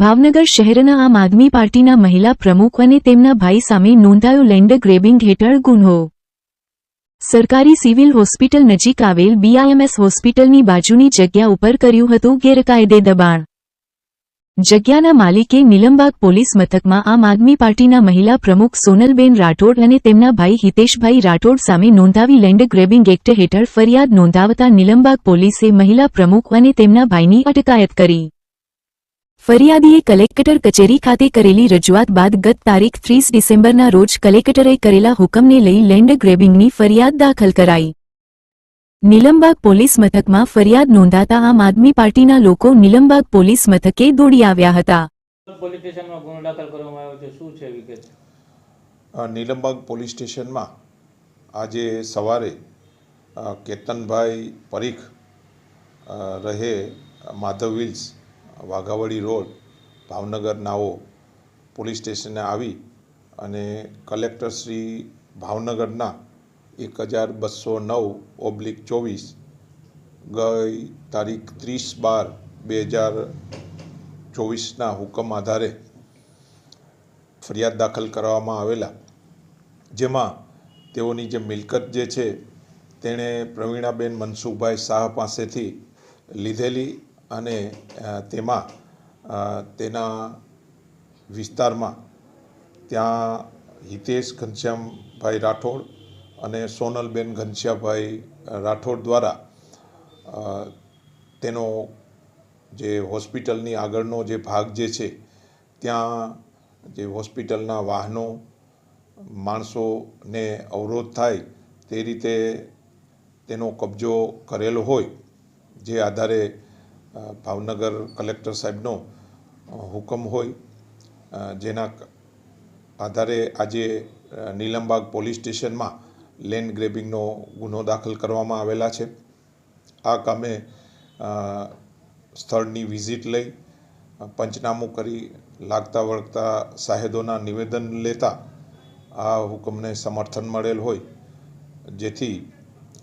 ભાવનગર શહેરના આમ આદમી પાર્ટીના મહિલા પ્રમુખ અને તેમના ભાઈ સામે નોંધાયો લેન્ડ ગ્રેબિંગ હેઠળ ગુન્હો સરકારી સિવિલ હોસ્પિટલ નજીક આવેલ બીઆઈએમએસ હોસ્પિટલની બાજુની જગ્યા ઉપર કર્યું હતું ગેરકાયદે દબાણ. જગ્યાના માલિકે નિલંબાગ પોલીસ મથકમાં આમ આદમી પાર્ટીના મહિલા પ્રમુખ સોનલબેન રાઠોડ અને તેમના ભાઈ હિતેશભાઈ રાઠોડ સામે નોંધાવી લેન્ડ ગ્રેબિંગ એક્ટ હેઠળ ફરિયાદ નોંધાવતા નિલંબાગ પોલીસે મહિલા પ્રમુખ અને તેમના ભાઈની અટકાયત કરી. ફરિયાદીએ કલેક્ટર કચેરી ખાતે કરેલી રજૂઆત બાદ ગત તારીખ ત્રીસ ડિસેમ્બરના રોજ કલેક્ટરે કરેલા હુકમને લઈ લેન્ડ ગ્રેબિંગની ફરિયાદ દાખલ કરાઈ. નિલંબાગ પોલીસ મથકમાં ફરિયાદ નોંધાતા આમ આદમી પાર્ટીના લોકો નિલંબાગ પોલીસ મથકે દોડી આવ્યા હતા. પોલીસ સ્ટેશનમાં ગુનો દાખલ કરવામાં આવ્યો છે. શું છે વિગત? અ, નીલમબાગ પોલીસ સ્ટેશનમાં આજે સવારે કેતનભાઈ પરીખ રહે માધવ વિલ્સ વાઘાવડી રોડ, ભાવનગર નાઓ પોલીસ સ્ટેશને આવી અને કલેક્ટર શ્રી ભાવનગરના એક હજાર બસો નવ ઓબ્લિક ચોવીસ ગઈ તારીખ ત્રીસ બાર બે હજાર ચોવીસના હુકમ આધારે ફરિયાદ દાખલ કરવામાં આવેલા. જેમાં તેઓની જે મિલકત જે છે, તેણે પ્રવીણાબેન મનસુખભાઈ શાહ પાસેથી લીધેલી અને તેમાં તેના વિસ્તારમાં ત્યાં હિતેશ ઘનશ્યામભાઈ રાઠોડ અને સોનલબેન ઘનશ્યામભાઈ રાઠોડ દ્વારા તેનો જે હોસ્પિટલની આગળનો જે ભાગ જે છે, ત્યાં જે હોસ્પિટલના વાહનો, માણસોને અવરોધ થાય તે રીતે તેનો કબજો કરેલો હોય, જે આધારે ભાવનગર કલેક્ટર સાહેબનો હુકમ હોય જેના આધારે આજે નીલમબાગ પોલીસ સ્ટેશનમાં લેન્ડ ગ્રેબિંગનો ગુનો દાખલ કરવામાં આવેલા છે. આ કામે સ્થળની વિઝિટ લઈ પંચનામું કરી લાગતા વળગતા સાહેદોના નિવેદન લેતા આ હુકમને સમર્થન મળેલ હોય. જેથી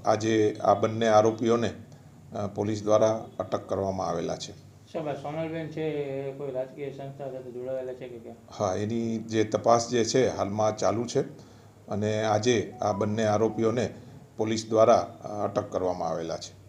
આજે આ બંને આરોપીઓને પોલીસ દ્વારા અટક કરવામાં આવેલા છે. સોનલબેન છે કોઈ રાજકીય સંસ્થા સાથે જોડાયેલા છે કે હા એની જે તપાસ જે છે હાલમાં ચાલુ છે અને આજે આ બંને આરોપીઓને પોલીસ દ્વારા અટક કરવામાં આવેલા છે.